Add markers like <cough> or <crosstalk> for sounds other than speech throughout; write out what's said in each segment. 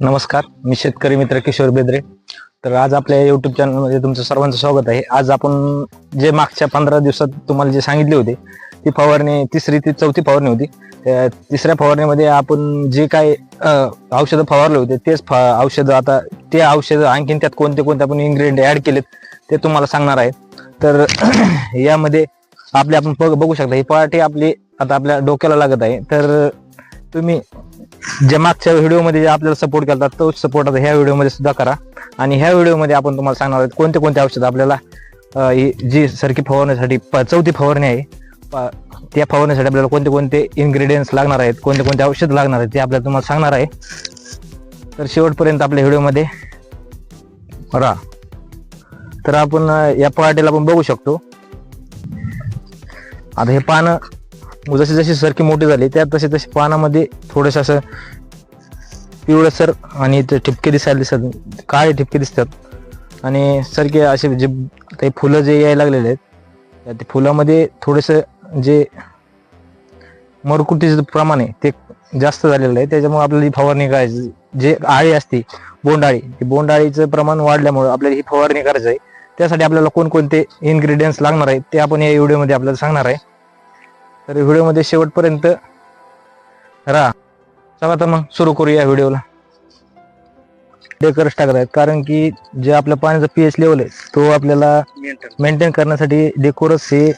नमस्कार मी शेतकरी मित्र किशोर बेद्रे. तर आज आपल्या युट्यूब चॅनलमध्ये तुमचं सर्वांचं स्वागत आहे. आज आपण जे मागच्या पंधरा दिवसात तुम्हाला जे सांगितले होते ती फवारणी तिसरी ती चौथी फवारणी होती. तिसऱ्या फवारणीमध्ये आपण जे काय औषधं फवारले होते तेच औषधं आता ते औषधं आणखीन त्यात कोणते कोणते आपण इन्ग्रेडियंट ऍड केलेत ते तुम्हाला सांगणार आहे. तर <clears throat> यामध्ये आपले आपण बघू शकता ही पराठी आपली आता आपल्या डोक्याला लागत आहे. तर तुम्ही जे मागच्या व्हिडिओमध्ये जे आपल्याला सपोर्ट केला तो सपोर्ट आता ह्या व्हिडिओमध्ये सुद्धा करा. आणि ह्या व्हिडिओमध्ये आपण तुम्हाला सांगणार आहोत कोणते कोणते औषध आपल्याला जी सरकी फवारण्यासाठी प- चौथी फवारणी आहे त्या फवारण्यासाठी आपल्याला कोणते कोणते इन्ग्रेडियंट्स लागणार आहेत कोणते कोणते औषध लागणार आहेत ते आपल्याला तुम्हाला सांगणार आहे. तर शेवटपर्यंत आपल्या व्हिडिओमध्ये राहा. तर आपण या पार्टीला आपण बघू शकतो. आता हे पानं जशी जशी सरकी मोठी झाली त्या तसे तसे पानामध्ये थोडंसं असं पिवळसर आणि ते ठिपके दिसायला दिसतात काळे ठिपके दिसतात. आणि सरके असे जे काही फुलं जे यायला लागलेले आहेत त्या ते फुलामध्ये थोडंसं जे मरकुटीचं प्रमाण आहे ते जास्त झालेलं आहे. त्याच्यामुळे आपल्याला ही फवारणी करायची जे आळी असते बोंडाळी ती बोंडाळीचं प्रमाण वाढल्यामुळे आपल्याला ही फवारणी करायची आहे. त्यासाठी आपल्याला कोणकोणते इन्ग्रेडियंट्स लागणार आहेत ते आपण या व्हिडिओमध्ये आपल्याला सांगणार आहे. तर व्हिडिओमध्ये शेवटपर्यंत राहा. चला तर मग सुरू करूया व्हिडिओला. डेकर्स टाकत आहेत. कारण की जे आपल्या पाण्याचा पीएच लेवल आहे तो आपल्याला मेंटेन करण्यासाठी डेकोरस हे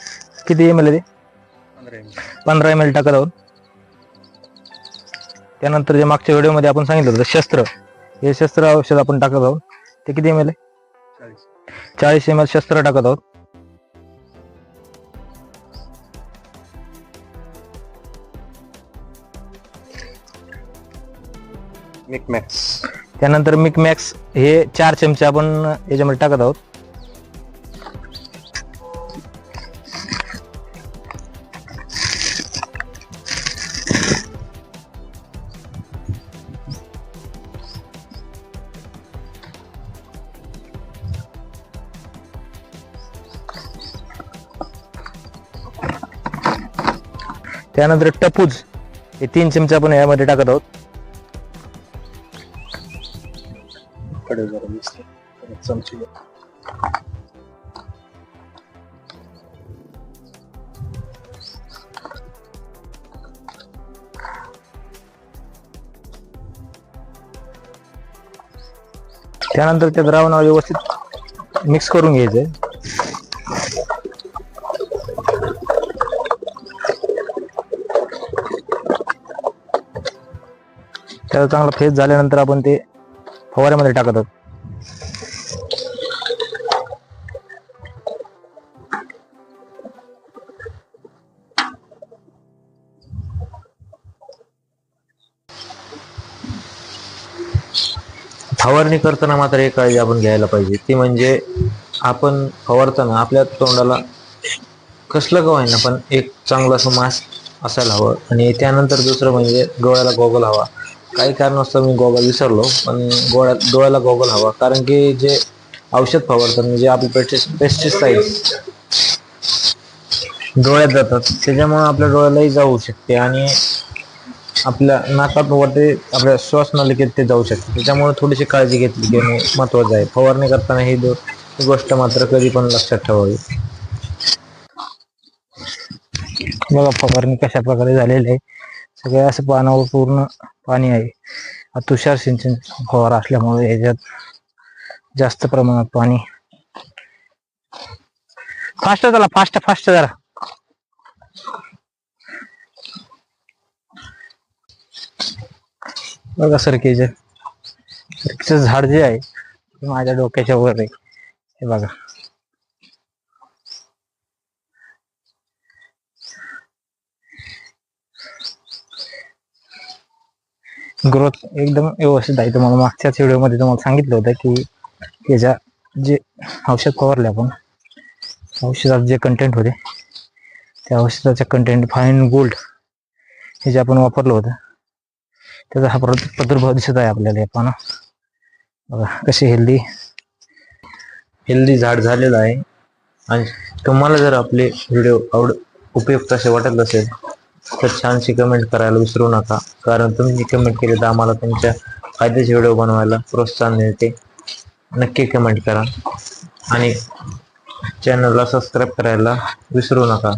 किती एम एल आहे ते? पंधरा एम एल टाकत आहोत. त्यानंतर जे मागच्या व्हिडिओमध्ये आपण सांगितलं होतं शस्त्र. हे शस्त्र औषध आपण टाकत आहोत. ते किती एम एल आहे? चाळीस. एम एल शस्त्र टाकत आहोत. मिकमॅक्स त्यानंतर मिकमॅक्स हे चार चमचे आपण याच्यामध्ये टाकत आहोत. त्यानंतर टपूज हे तीन चमचे आपण यामध्ये टाकत आहोत. कडे जरा दिसते चमची त्यानंतर त्या द्रावणावर व्यवस्थित मिक्स करून घ्यायचंय. त्याचा चांगला फेस झाल्यानंतर आपण ते फवाऱ्यामध्ये टाकत. आहोत फवारणी करताना मात्र एक काळजी आपण घ्यायला पाहिजे. ती म्हणजे आपण फवारताना आपल्या तोंडाला कसलं का ना पण एक चांगला असं मास्क असायला हवं. आणि त्यानंतर दुसरं म्हणजे डोळ्याला गॉगल हवा. काही कारणास्तव मी गॉगल विसरलो पण गोळ्या डोळ्याला गॉगल हवा. कारण की जे औषध फवारतात म्हणजे आपले पेस्टिस पेस्टिसाइड्स डोळ्यात जातात त्याच्यामुळे आपल्या डोळ्यालाही जाऊ शकते आणि आपल्या नाकात वरती आपल्या श्वासनलिकेत ते जाऊ शकते. त्याच्यामुळे थोडीशी काळजी घेतली घेणे महत्त्वाचं आहे. फवारणी करताना ही दो- गोष्ट मात्र कधी पण लक्षात ठेवावी. बघा फवारणी कशा प्रकारे झालेली आहे. सगळे असं पानावर पूर्ण पाणी आहे. तुषार सिंचन फवारा असल्यामुळे ह्याच्यात जास्त प्रमाणात पाणी. फास्ट झाला फास्ट फास्ट जरा बघा सरकेचे सरकीचं झाड जे आहे ते माझ्या डोक्याच्या वर आहे. हे बघा. ग्रोथ एकदम व्यवस्थित आहे. तुम्हाला मागच्याच व्हिडिओमध्ये तुम्हाला सांगितलं होतं की त्याच्या जे औषध फवारले आपण औषधात जे कंटेंट होते त्या औषधाचे कंटेंट फाईन गोल्ड हे जे आपण वापरलं होतं त्याचा हा प्र- प्रादुर्भाव दिसत आहे आपल्याला या पाना बघा कशी हेल्दी हेल्दी झाड झालेलं आहे. आणि तुम्हाला जर आपले व्हिडिओ आवड उपयुक्त असे वाटत असेल तर छानशी कमेंट करायला विसरू नका. कारण तुम्ही कमेंट केली तर आम्हाला तुमच्या फायद्याचे व्हिडिओ बनवायला प्रोत्साहन मिळते. नक्की कमेंट करा. आणि चॅनलला सबस्क्राईब करायला विसरू नका.